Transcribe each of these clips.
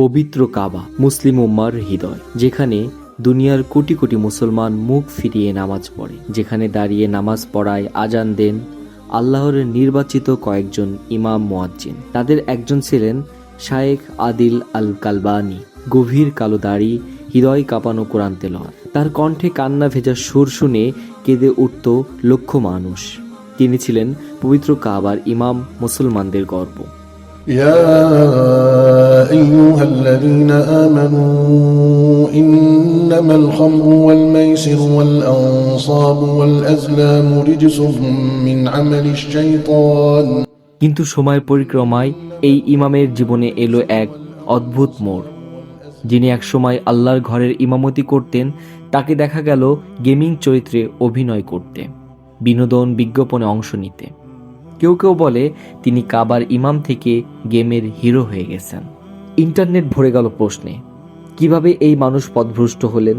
পবিত্র কাবা, মুসলিম উম্মার হৃদয়, যেখানে দুনিয়ার কোটি কোটি মুসলমান মুখ ফিরিয়ে নামাজ পড়ে, যেখানে দাঁড়িয়ে নামাজ পড়ায় আজান দেন আল্লাহর নির্বাচিত কয়েকজন ইমাম মোয়াজ্জিন। তাদের একজন ছিলেন শায়েখ আদিল আল কালবানি গভীর কালো দাড়ি, হৃদয় কাঁপানো কোরআন তেলোয়ার তার কণ্ঠে কান্না ভেজা সুর শুনে কেঁদে উঠত লক্ষ মানুষ। তিনি ছিলেন পবিত্র কাবার ইমাম মুসলমানদের গর্ব। يا أيها الذين آمنوا إنما الخمر والميسر والأنصاب والأزلام رجس من عمل الشيطان কিন্তু সময়ের পরিক্রমায় এই ইমামের জীবনে এলো এক অদ্ভুত মোড় যিনি একসময় আল্লাহর ঘরের ইমামতি করতেন তাকে দেখা গেল গেমিং চরিত্রে অভিনয় করতে বিনোদন বিজ্ঞাপনে অংশ নিতে কেউ কেউ বলে তিনি কাবার ইমাম থেকে গেমের হিরো হয়ে গেছেন। ইন্টারনেট ভরে গেল প্রশ্নে, কীভাবে এই মানুষ পথভ্রষ্ট হলেন?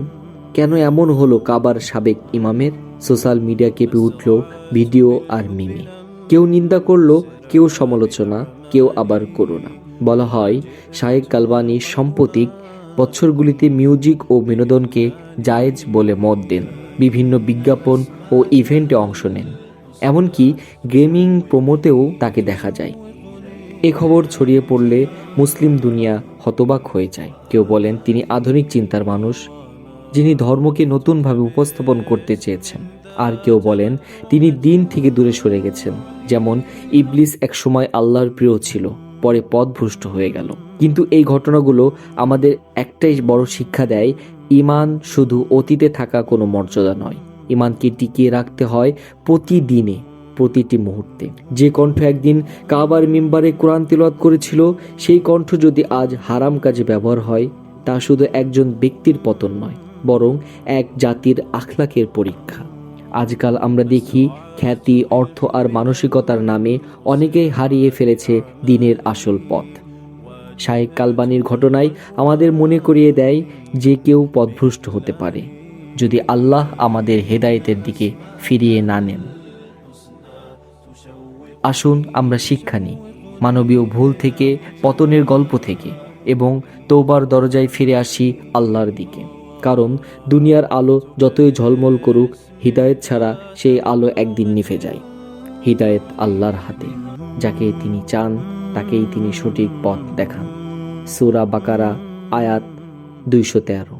কেন এমন হলো কাবার সাবেক ইমামের? সোশ্যাল মিডিয়া কেঁপে উঠল ভিডিও আর মিমি। কেউ নিন্দা করল, কেউ সমালোচনা, কেউ আবার করোনা বলা হয়, শায়েক কালবানি সম্পতিক বছরগুলিতে মিউজিক ও বিনোদনকে জায়েজ বলে মত দেন। বিভিন্ন বিজ্ঞাপন ও ইভেন্টে অংশ নেন। এমনকি গেমিং প্রমোতেও তাকে দেখা যায়। এ খবর ছড়িয়ে পড়লে মুসলিম দুনিয়া হতবাক হয়ে যায়। কেউ বলেন তিনি আধুনিক চিন্তার মানুষ, যিনি ধর্মকে নতুনভাবে উপস্থাপন করতে চেয়েছেন। আর কেউ বলেন তিনি দিন থেকে দূরে সরে গেছেন, যেমন ইবলিস একসময় আল্লাহর প্রিয় ছিল, পরে পথভ্রষ্ট হয়ে গেল। কিন্তু এই ঘটনাগুলো আমাদের একটাই বড় শিক্ষা দেয়, ইমান শুধু অতীতে থাকা কোনো মর্যাদা নয়। ইমানকে টিকিয়ে রাখতে হয় প্রতিদিনে, প্রতিটি মুহূর্তে। যে কণ্ঠ একদিন কাবার মিম্বারে কোরআন তিলওয়াত করেছিল, সেই কণ্ঠ যদি আজ হারাম কাজে ব্যবহার হয়, তা শুধু একজন ব্যক্তির পতন নয়, বরং এক জাতির আখলাকের পরীক্ষা। আজকাল আমরা দেখি খ্যাতি, অর্থ আর মানসিকতার নামে অনেকেই হারিয়ে ফেলেছে দিনের আসল পথ। শায়েক কালবানির ঘটনায় আমাদের মনে করিয়ে দেয় যে কেউ পথভ্রষ্ট হতে পারে। যদি আল্লাহ আমাদের হেদায়েতের দিকে ফিরিয়ে না নেন। আসুন আমরা শিক্ষা নিই, মানবীয় ভুল থেকে, পতনের গল্প থেকে এবং তৌবার দরজায় ফিরে আসি আল্লাহর দিকে। কারণ দুনিয়ার আলো যতই ঝলমল করুক, হৃদায়ত ছাড়া সেই আলো একদিন নিভে যায়। হৃদায়ত আল্লাহর হাতে যাকে তিনি চান, তাকেই তিনি সঠিক পথ দেখান। সুরা বাকারা, আয়াত দুইশো তেরো।